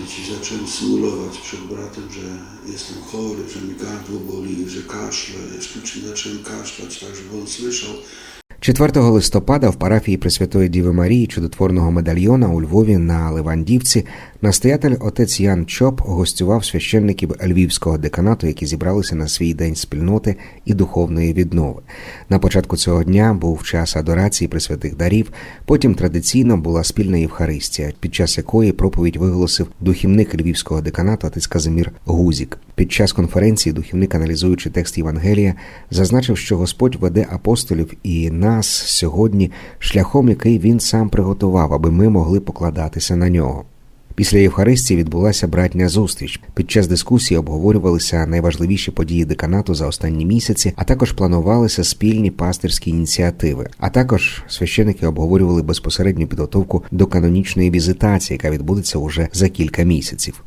i zacząłem symulować przed bratem, że jestem chory, że mi gardło boli, że kaszle. Sztucznie zacząłem kaszlać, tak żeby on słyszał. 4 листопада в парафії Пресвятої Діви Марії чудотворного медальйона у Львові на Левандівці настоятель отець Ян Чоп гостював священників Львівського деканату, які зібралися на свій день спільноти і духовної віднови. На початку цього дня був час адорації пресвятих дарів. Потім традиційно була спільна Євхаристія, під час якої проповідь виголосив духівник Львівського деканату отець Казимір Гузік. Під час конференції духівник, аналізуючи текст Євангелія, зазначив, що Господь веде апостолів і нас сьогодні шляхом, який він сам приготував, аби ми могли покладатися на нього. Після Євхаристії відбулася братня зустріч. Під час дискусії обговорювалися найважливіші події деканату за останні місяці, а також планувалися спільні пастирські ініціативи. А також священики обговорювали безпосередню підготовку до канонічної візитації, яка відбудеться уже за кілька місяців.